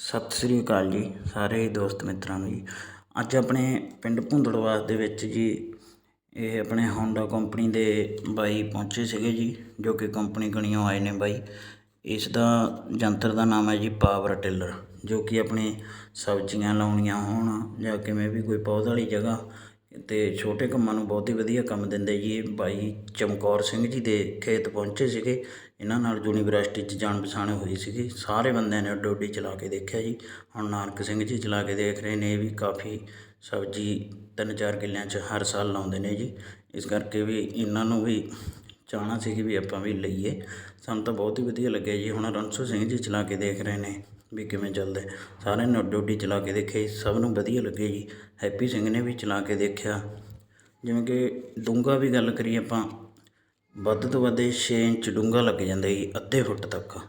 ਸਤਿ ਸ੍ਰੀ ਅਕਾਲ ਜੀ, ਸਾਰੇ ਦੋਸਤ ਮਿੱਤਰਾਂ ਨੂੰ ਜੀ। ਅੱਜ ਆਪਣੇ ਪਿੰਡ ਭੁੰਦੜਵਾਸ ਦੇ ਵਿੱਚ ਜੀ, ਇਹ ਆਪਣੇ ਹੋਂਡਾ ਕੰਪਨੀ ਦੇ ਬਾਈ ਪਹੁੰਚੇ ਸੀਗੇ ਜੀ, ਜੋ ਕਿ ਕੰਪਨੀ ਕਣੀਓ ਆਏ ਨੇ ਬਾਈ। ਇਸ ਦਾ ਯੰਤਰ ਦਾ ਨਾਮ ਹੈ ਜੀ ਪਾਵਰ ਟਿਲਰ ਜੋ ਕਿ ਆਪਣੇ ਸਬਜ਼ੀਆਂ ਲਾਉਣੀਆਂ ਹੋਣ ਜਾਂ ਕਿਵੇਂ ਵੀ ਕੋਈ ਪੌਦ ਵਾਲੀ ਜਗ੍ਹਾ ਅਤੇ ਛੋਟੇ ਕੰਮਾਂ ਨੂੰ ਬਹੁਤ ਹੀ ਵਧੀਆ ਕੰਮ ਦਿੰਦੇ ਜੀ। ਇਹ ਬਾਈ ਚਮਕੌਰ ਸਿੰਘ ਜੀ ਦੇ ਖੇਤ ਪਹੁੰਚੇ ਸੀਗੇ। ਇਹਨਾਂ ਨਾਲ ਯੂਨੀਵਰਸਿਟੀ 'ਚ ਜਾਣ ਪਛਾਣ ਹੋਈ ਸੀਗੀ। ਸਾਰੇ ਬੰਦਿਆਂ ਨੇ ਅੱਡੋ ਅੱਡੀ ਚਲਾ ਕੇ ਦੇਖਿਆ ਜੀ। ਹੁਣ ਨਾਨਕ ਸਿੰਘ ਜੀ ਚਲਾ ਕੇ ਦੇਖ ਰਹੇ ਨੇ, ਇਹ ਵੀ ਕਾਫੀ ਸਬਜ਼ੀ ਤਿੰਨ ਚਾਰ ਕਿੱਲਿਆਂ 'ਚ ਹਰ ਸਾਲ ਲਾਉਂਦੇ ਨੇ ਜੀ। ਇਸ ਕਰਕੇ ਵੀ ਇਹਨਾਂ ਨੂੰ ਵੀ ਚਾਹਣਾ ਸੀ ਕਿ ਵੀ ਆਪਾਂ ਵੀ ਲਈਏ। ਸਾਨੂੰ ਤਾਂ ਬਹੁਤ ਹੀ ਵਧੀਆ ਲੱਗਿਆ ਜੀ। ਹੁਣ ਰਣਸੋ ਸਿੰਘ ਜੀ ਚਲਾ ਕੇ ਦੇਖ ਰਹੇ ਨੇ। ਵੀ ਕਿਵੇਂ ਚੱਲਦਾ ਸਾਰਿਆਂ ਨੇ ਅੱਡੋ ਅੱਡੀ ਚਲਾ ਕੇ ਦੇਖੇ ਸਭ ਨੂੰ ਵਧੀਆ ਲੱਗੇ ਜੀ। ਹੈਪੀ ਸਿੰਘ ਨੇ ਵੀ ਚਲਾ ਕੇ ਦੇਖਿਆ। ਜਿਵੇਂ ਕਿ ਡੂੰਘਾ ਵੀ ਗੱਲ ਕਰੀਏ ਆਪਾਂ, ਵੱਧ ਤੋਂ ਵੱਧ 6 ਇੰਚ ਡੂੰਘਾ ਲੱਗ ਜਾਂਦਾ ਜੀ, ਅੱਧੇ ਫੁੱਟ ਤੱਕ।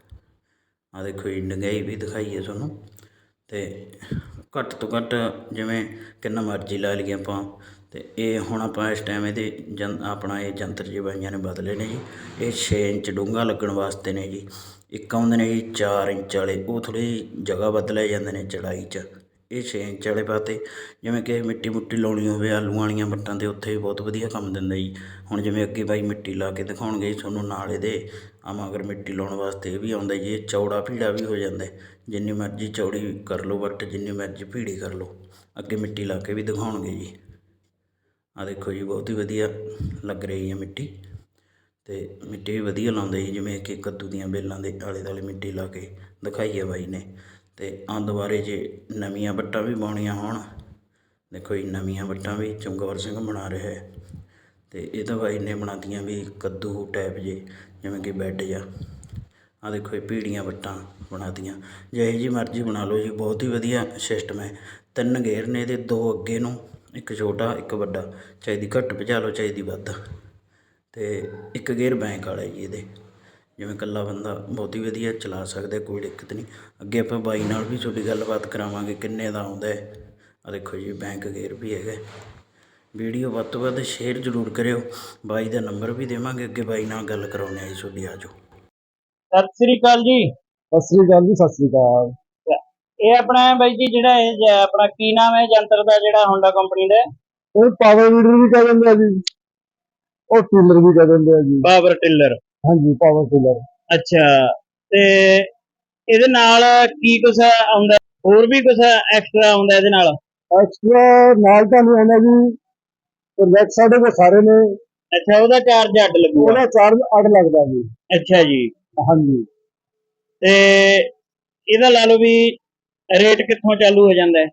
ਆ ਦੇਖੋ ਜੀ, ਡੂੰਘਾਈ ਵੀ ਦਿਖਾਈ ਹੈ ਤੁਹਾਨੂੰ। ਤੇ ਘੱਟ ਤੋਂ ਘੱਟ ਜਿਵੇਂ ਕਿੰਨਾ ਮਰਜ਼ੀ ਲਾ ਲਈਏ ਆਪਾਂ, ਤੇ ਇਹ ਹੁਣ ਆਪਾਂ ਇਸ ਟਾਈਮ ਇਹਦੇ ਜਨ ਆਪਣਾ ਇਹ ਜੰਤਰ ਜਿਹੇ ਨੇ ਬਦਲੇ ਨੇ ਜੀ। ਇਹ 6 ਇੰਚ ਡੂੰਘਾ ਲੱਗਣ ਵਾਸਤੇ ਨੇ ਜੀ। ਇੱਕ ਆਉਂਦੇ ਨੇ ਜੀ, ਚਾਰ ਇੰਚ ਵਾਲੇ, ਉਹ ਥੋੜ੍ਹੀ ਜਗ੍ਹਾ ਵੱਧ ਲੈ ਜਾਂਦੇ ਨੇ ਚੜਾਈ 'ਚ। ਇਹ ਛੇ ਇੰਚ ਵਾਲੇ ਪਾਤੇ, ਜਿਵੇਂ ਕਿ ਮਿੱਟੀ ਮੁੱਟੀ ਲਾਉਣੀ ਹੋਵੇ ਆਲੂਆਂ ਵਾਲੀਆਂ ਵੱਟਾਂ 'ਤੇ ਉੱਥੇ ਵੀ ਬਹੁਤ ਵਧੀਆ ਕੰਮ ਦਿੰਦਾ ਜੀ। ਹੁਣ ਜਿਵੇਂ ਅੱਗੇ ਬਾਈ ਮਿੱਟੀ ਲਾ ਕੇ ਦਿਖਾਉਣਗੇ ਜੀ ਤੁਹਾਨੂੰ ਨਾਲ ਇਹਦੇ ਆਮ ਅਗਰ ਮਿੱਟੀ ਲਾਉਣ ਵਾਸਤੇ ਇਹ ਵੀ ਆਉਂਦਾ ਜੀ, ਇਹ ਚੌੜਾ ਭੀੜਾ ਵੀ ਹੋ ਜਾਂਦਾ। ਜਿੰਨੀ ਮਰਜ਼ੀ ਚੌੜੀ ਕਰ ਲਓ ਵੱਟ, ਜਿੰਨੀ ਮਰਜ਼ੀ ਭੀੜੀ ਕਰ ਲਓ, ਅੱਗੇ ਮਿੱਟੀ ਲਾ ਕੇ ਵੀ ਦਿਖਾਉਣਗੇ ਜੀ। ਆ ਦੇਖੋ ਜੀ, ਬਹੁਤ ਹੀ ਵਧੀਆ ਲੱਗ ਰਹੀ ਹੈ ਮਿੱਟੀ। ਅਤੇ ਮਿੱਟੀ ਵੀ ਵਧੀਆ ਲਾਉਂਦੇ ਜੀ ਜਿਵੇਂ ਕਿ ਕੱਦੂ ਦੀਆਂ ਬੇਲਾਂ ਦੇ ਆਲੇ ਦੁਆਲੇ ਮਿੱਟੀ ਲਾ ਕੇ ਦਿਖਾਈ ਹੈ ਬਾਈ ਨੇ। ਅਤੇ ਆਂ ਦੁਬਾਰੇ ਜੇ ਨਵੀਆਂ ਵੱਟਾਂ ਵੀ ਪਾਉਣੀਆਂ ਹੋਣ, ਦੇਖੋ ਜੀ, ਨਵੀਆਂ ਵੱਟਾਂ ਵੀ ਚਮਕੌਰ ਸਿੰਘ ਬਣਾ ਰਿਹਾ ਹੈ। ਅਤੇ ਇਹ ਤਾਂ ਬਾਈ ਨੇ ਬਣਾਤੀਆਂ ਵੀ ਕੱਦੂ ਟਾਈਪ ਜੇ, ਜਿਵੇਂ ਕਿ ਬੈੱਡ ਜਾਂ। ਆ ਦੇਖੋ ਇਹ ਪੀੜੀਆਂ ਵੱਟਾਂ ਬਣਾਤੀਆਂ। ਜਿਹੇ ਜੀ ਮਰਜ਼ੀ ਬਣਾ ਲਓ ਜੀ, ਬਹੁਤ ਹੀ ਵਧੀਆ ਸਿਸਟਮ ਹੈ। ਤਿੰਨ ਗੇਰ ਨੇ ਇਹਦੇ, ਦੋ ਅੱਗੇ ਨੂੰ, ਇੱਕ ਛੋਟਾ, ਇੱਕ ਵੱਡਾ। ਚਾਹੀਦੀ ਘੱਟ ਭਜਾ ਲਓ ਚਾਹੀਦੀ ਵੱਧ। ਤੇ ਇੱਕ ਗੇਅਰ ਬੈਂਕ ਵਾਲਾ ਜੀ ਇਹਦੇ। ਜਿਵੇਂ ਇਕੱਲਾ ਬੰਦਾ ਬਹੁਤ ਹੀ ਵਧੀਆ ਚਲਾ ਸਕਦਾ ਕੋਈ ਦਿੱਕਤ ਨਹੀਂ। ਅੱਗੇ ਆਪਾਂ ਬਾਈ ਨਾਲ ਵੀ ਤੁਹਾਡੀ ਗੱਲਬਾਤ ਕਰਾਵਾਂਗੇ ਕਿੰਨੇ ਦਾ ਆਉਂਦਾ ਹੈ। ਆ ਦੇਖੋ ਜੀ ਬੈਂਕ ਗੇਅਰ ਵੀ ਹੈਗਾ। ਵੀਡੀਓ ਵੱਧ ਤੋਂ ਵੱਧ ਸ਼ੇਅਰ ਜ਼ਰੂਰ ਕਰਿਓ। ਬਾਈ ਦਾ ਨੰਬਰ ਵੀ ਦੇਵਾਂਗੇ ਅੱਗੇ ਬਾਈ ਨਾਲ ਗੱਲ ਕਰਾਉਣੇ ਆ ਜੀ ਤੁਹਾਡੀ ਆਜੋ ਸਤਿ ਸ੍ਰੀ ਅਕਾਲ ਜੀ। ਸਤਿ ਸ੍ਰੀ ਅਕਾਲ ਜੀ ਸਤਿ ਸ੍ਰੀ ਅਕਾਲ। ਇਹ ਆਪਣਾ ਹੈ ਬਾਈ ਜੀ ਜਿਹੜਾ ਇਹ ਜ- ਆਪਣਾ ਕੀ ਨਾਮ ਹੈ ਜੰਤਰ ਦਾ ਜਿਹੜਾ ਹੋਂਡਾ ਕੰਪਨੀ ਦਾ? ਉਹ ਪਾਵਰ ਵੀਡਰ ਵੀ ਕਹਿ ਦਿੰਦੇ ਆ ਜੀ। ਉਹ ਟਿਲਰ ਵੀ ਕਹਿ ਦਿੰਦੇ ਆ ਜੀ। ਪਾਵਰ ਟਿਲਰ ਹਾਂਜੀ ਪਾਵਰ ਟਿਲਰ ਅੱਛਾ ਤੇ ਇਹਦੇ ਨਾਲ ਕੀ ਕੁਛ ਆਉਂਦਾ? ਹੋਰ ਵੀ ਕੁਛ ਐਕਸਟਰਾ ਆਉਂਦਾ ਇਹਦੇ ਨਾਲ? ਐਕਸਟਰਾ ਨਾਲ ਤਾਂ ਨਹੀਂ ਆਉਂਦਾ ਜੀ ਪ੍ਰੋਜੈਕਟ ਸਾਡੇ ਕੋਲ ਸਾਰੇ ਨੇ। ਅੱਛਾ ਉਹਦਾ ਚਾਰਜ ਅੱਡ ਲੱਗੂਗਾ। ਉਹਦਾ ਚਾਰਜ ਅੱਡ ਲੱਗਦਾ ਜੀ। ਅੱਛਾ ਜੀ। ਹਾਂਜੀ। ਤੇ ਇਹਦਾ ਲਾ ਲਓ ਵੀ ਰੇਟ ਕਿੱਥੋਂ ਚਾਲੂ ਹੋ ਜਾਂਦਾ ਹੈ?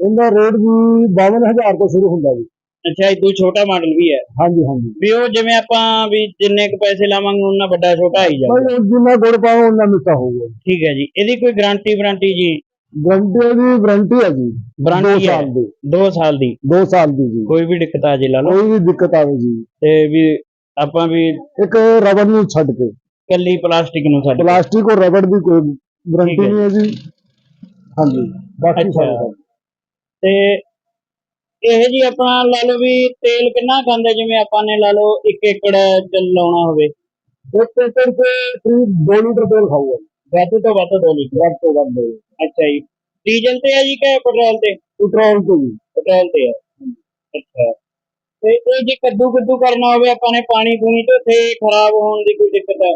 ਇਹਦਾ ਰੇਟ ਵੀ 52000 ਤੋਂ ਸ਼ੁਰੂ ਹੁੰਦਾ ਜੀ। ਅੱਛਾ ਇਦੋਂ ਛੋਟਾ ਮਾਡਲ ਵੀ ਹੈ। ਹਾਂਜੀ ਹਾਂਜੀ। ਵੀ ਉਹ ਜਿਵੇਂ ਆਪਾਂ ਵੀ ਜਿੰਨੇ ਕੁ ਪੈਸੇ ਲਾਵਾਂਗੇ ਉਹਨਾਂ ਵੱਡਾ ਛੋਟਾ ਆਈ ਜਾਂਦਾ। ਭਾਈ ਜਿੰਨਾ ਗੁੜ ਪਾਓ ਉਹਨਾਂ ਮਿੱਠਾ ਹੋਊਗਾ। ਠੀਕ ਹੈ ਜੀ। ਇਹਦੀ ਕੋਈ ਗਾਰੰਟੀ ਵਾਰੰਟੀ ਜੀ? ਗਰੰਟੀ ਦੀ ਵਾਰੰਟੀ ਹੈ ਜੀ। Warranty 2 ਹੈ। ਸਾਲ ਦੀ। 2 ਸਾਲ ਦੀ। 2 ਸਾਲ ਦੀ ਜੀ। ਕੋਈ ਵੀ ਦਿੱਕਤ ਆ ਜੇ ਲਾ ਲਓ। ਕੋਈ ਵੀ ਦਿੱਕਤ ਆਵੇ ਜੀ। ਤੇ ਵੀ ਆਪਾਂ ਵੀ ਇੱਕ ਰਬੜ ਨੂੰ ਛੱਡ ਕੇ। ਕੱਲੀ ਪਲਾਸਟਿਕ ਨੂੰ ਛੱਡ ਕੇ। ਪਲਾਸਟਿਕ ਔਰ ਰਬੜ ਦੀ ਕੋਈ ਠੀਕ ਹੈ। ਨਹੀਂ ਹੈ ਜੀ। ਹਾਂਜੀ। ਬਾਕੀ ਅੱਛਾ। ਸਾਰੇ। ਤੇ ਇਹ ਜੀ ਆਪਣਾ ਲਾ ਲਓ ਵੀ ਤੇਲ ਕਿੰਨਾ ਖਾਂਦਾ ਜਿਵੇਂ ਆਪਾਂ ਨੇ ਲਾ ਲਓ 1 ਏਕੜ ਲਾਉਣਾ ਹੋਵੇ। ਇੱਕ ਏਕੜ ਤੇ ਕਰੀਬ 2 ਲੀਟਰ ਤੇਲ ਖਾਊਗਾ। ਵੱਧ ਤੋਂ ਵੱਧ 2 ਲੀਟਰ। ਵੱਧ ਤੋਂ ਵੱਧ ਅੱਛਾ ਜੀ। ਡੀਜ਼ਲ ਤੇ ਹੈ ਜੀ ਕਿ ਪੈਟਰੋਲ ਤੇ? ਪੈਟਰੋਲ ਤੋਂ ਵੀ ਪੈਟਰੋਲ ਤੇ ਹੈ ਅੱਛਾ। ਤੇ ਇਹ ਜੇ ਕੱਦੂ ਕੱਦੂ ਕਰਨਾ ਹੋਵੇ ਆਪਾਂ ਨੇ ਪਾਣੀ ਪੂਣੀ ਤੇ ਉੱਥੇ ਖਰਾਬ ਹੋਣ ਦੀ ਕੋਈ ਦਿੱਕਤ ਹੈ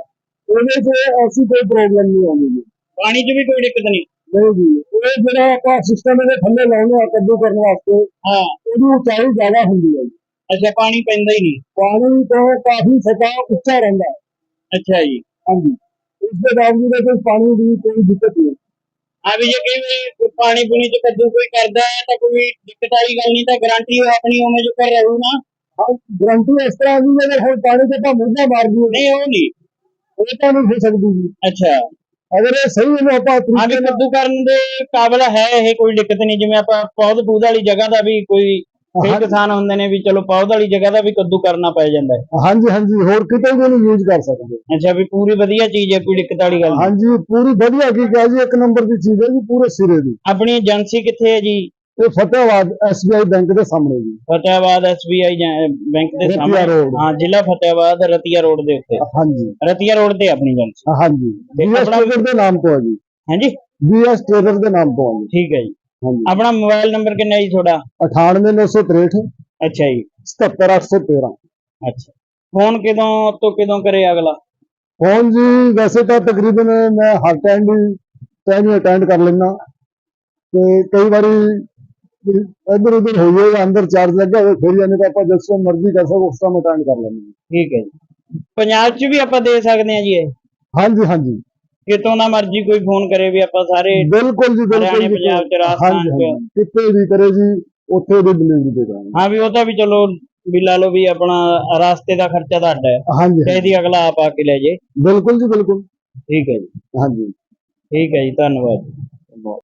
ਉਹਦੇ 'ਚ ਐਸੀ ਕੋਈ ਪ੍ਰੋਬਲਮ ਨਹੀਂ ਆਉਂਦੀ ਜੀ। ਪਾਣੀ 'ਚ ਵੀ ਕੋਈ ਦਿੱਕਤ ਨਹੀਂ? ਜੀ ਉਹ ਜਿਹੜਾ ਆਪਾਂ ਸਿਸਟਮ ਦੇ ਥੱਲੇ ਲਾਉਂਦੇ ਆ ਕੱਦੂ ਕਰਨ ਵਾਸਤੇ ਹਾਂ। ਉਹਦੀ ਉਚਾਈ ਜ਼ਿਆਦਾ ਹੁੰਦੀ ਹੈ ਜੀ। ਅੱਛਾ ਪਾਣੀ ਪੈਂਦਾ ਹੀ ਨਹੀਂ। ਪਾਣੀ ਤੋਂ ਕਾਫੀ ਸਤਹ ਉੱਚਾ ਰਹਿੰਦਾ ਹੈ। ਅੱਛਾ ਜੀ। ਹਾਂਜੀ। ਇਸ ਦੇ ਬਾਵਜੂਦ ਕੋਈ ਪਾਣੀ ਦੀ ਕੋਈ ਦਿੱਕਤ ਨਹੀਂ। ਆ ਵੀ ਜੇ ਕਈ ਪਾਣੀ ਪੂਣੀ ਚ ਕੱਦੂ ਕੋਈ ਕਰਦਾ ਹੈ ਤਾਂ ਕੋਈ ਦਿੱਕਤ ਵਾਲੀ ਗੱਲ ਨਹੀਂ ਤਾਂ ਗਾਰੰਟੀ ਆਪਣੀ ਉਵੇਂ ਜੋ ਕਰ ਰਹੂ ਨਾ। ਗਰੰਟੀ ਇਸ ਤਰ੍ਹਾਂ ਦੀ ਕਿ ਹੁਣ ਪਾਣੀ ਤੇ ਤਾਂ ਮੁੱਢਾ ਮਾਰ ਦਈਏ। ਨਹੀਂ ਉਹ ਨਹੀਂ। ਉਹ ਤਾਂ ਨਹੀਂ ਹੋ ਸਕਦੀ ਜੀ। ਅੱਛਾ। ਅਗਰ ਇਹ ਸਹੀ ਇਹਨੂੰ ਆਪਾਂ ਤਰੀਕੇ ਵੀ ਨਾਲ ਕੱਦੂ ਕਰਨ ਦੇ ਕਾਬਲ ਹੈ ਇਹ ਕੋਈ ਦਿੱਕਤ ਨਹੀਂ ਜਿਵੇਂ ਆਪਾਂ ਪੌਦ ਪੂਦ ਵਾਲੀ ਜਗ੍ਹਾ ਦਾ ਵੀ ਕੋਈ ਕਈ ਹਾਂਜੀ। ਕਿਸਾਨ ਹੁੰਦੇ ਨੇ ਵੀ ਚਲੋ ਪੌਦ ਵਾਲੀ ਜਗ੍ਹਾ ਦਾ ਵੀ ਕੱਦੂ ਕਰਨਾ ਪੈ ਜਾਂਦਾ ਹੈ। ਹਾਂਜੀ ਹਾਂਜੀ ਹੋਰ ਕਿਤੇ ਵੀ ਇਹਨੂੰ ਯੂਜ਼ ਕਰ ਸਕਦੇ। ਅੱਛਾ ਵੀ ਪੂਰੀ ਵਧੀਆ ਚੀਜ਼ ਹੈ ਕੋਈ ਦਿੱਕਤ ਵਾਲੀ ਗੱਲ ਨਹੀਂ। ਹਾਂਜੀ ਪੂਰੀ ਵਧੀਆ ਕੀ ਹੈ ਜੀ ਇੱਕ ਨੰਬਰ ਦੀ ਚੀਜ਼ ਹੈ ਜੀ ਪੂਰੇ ਸਿਰੇ ਦੀ। ਆਪਣੀ ਏਜੰਸੀ ਕਿੱਥੇ ਹੈ ਜੀ? ਇਹ ਫਤਿਹਾਬਾਦ SBI ਬੈਂਕ ਦੇ ਸਾਹਮਣੇ ਜੀ। ਫਤਿਆਬਾਦ SBI ਬੈਂਕ ਦੇ ਰਤੀਆ ਸਾਹਮਣੇ। road। ਹਾਂ ਜ਼ਿਲ੍ਹਾ ਫਤਿਆਬਾਦ ਰਤੀਆ ਰੋਡ ਦੇ ਉੱਤੇ। ਹਾਂਜੀ। ਰਤੀਆ ਰੋਡ ਤੇ ਆਪਣੀ ਏਜੰਸੀ ਹਾਂਜੀ। ਤੇ ਜੀਐਸ ਆਪਣਾ- ਦੇ ਨਾਮ ਤੋਂ ਹੈ ਜੀ। ਹਾਂਜੀ? ਬੀਐਸ ਟ੍ਰੇਡਰ ਦੇ ਨਾਮ ਤੋਂ ਆ ਜੀ। ਠੀਕ ਹੈ ਜੀ। ਹਾਂਜੀ। ਆਪਣਾ ਮੋਬਾਈਲ ਨੰਬਰ ਕਿੰਨਾ ਜੀ ਤੁਹਾਡਾ? 98963 ਅੱਛਾ ਜੀ। 77813 ਅੱਛਾ। ਫੋਨ ਕਿਦੋਂ ਤੋਂ ਕਿਦੋਂ ਕਰੇ ਅਗਲਾ? ਫੋਨ ਜੀ ਵੈਸੇ ਤਾਂ ਤਕਰੀਬਨ ਮੈਂ ਹਰ ਟਾਈਮ ਵੀ ਟਾਈਮ ਅਟੈਂਡ ਕਰ ਲੈਣਾ ਤੇ ਕਈ ਵਾਰੀ ਇੱਧਰ ਉੱਧਰ ਹੋਈਏ ਜਾਂ ਅੰਦਰ ਚਾਰਜ ਲੱਗਾ ਹੋਵੇ ਫਿਰ ਜਾਨੇ ਤਾਂ ਆਪਾਂ ਜਿਸ ਤੋਂ ਮਰਜ਼ੀ ਕਰ ਸਕੋ ਉਸ ਟਾਈਮ ਅਟੈਂਡ ਕਰ ਲੈਂਦੇ। ਠੀਕ ਹੈ ਜੀ। ਪੰਜਾਬ 'ਚ ਵੀ ਆਪਾਂ ਦੇ ਸਕਦੇ ਹਾਂ ਜੀ ਇਹ? ਹਾਂ ਹਾਂਜੀ ਹਾਂਜੀ। ਕਿਤੋਂ ਦਾ ਮਰਜ਼ੀ ਕੋਈ ਫੋਨ ਕਰੇ ਵੀ ਆਪਾਂ ਸਾਰੇ ਬਿਲਕੁਲ ਜੀ ਬਿਲਕੁਲ ਪੰਜਾਬ ਚ ਰਾਜਸਥਾਨ ਚ। ਕਿਤੇ ਵੀ ਕਰੇ ਜੀ ਉੱਥੇ ਦੀ ਡਿਲੀਵਰੀ ਦੇ ਦਾਂਗੇ ਹਾਂ ਵੀ ਉਹ ਤਾਂ ਵੀ ਚਲੋ ਵੀ ਲਾ ਲਓ ਵੀ ਆਪਣਾ ਰਾਸਤੇ ਦਾ ਖਰਚਾ ਤੁਹਾਡਾ ਹੈ। ਹਾਂਜੀ। ਚਾਹੀਦੀ ਅਗਲਾ ਆਪ ਆ ਕੇ ਲੈ ਜੇ। ਬਿਲਕੁਲ ਜੀ ਬਿਲਕੁਲ। ਠੀਕ ਹੈ ਜੀ। ਹਾਂਜੀ। ਠੀਕ ਹੈ ਜੀ ਧੰਨਵਾਦ।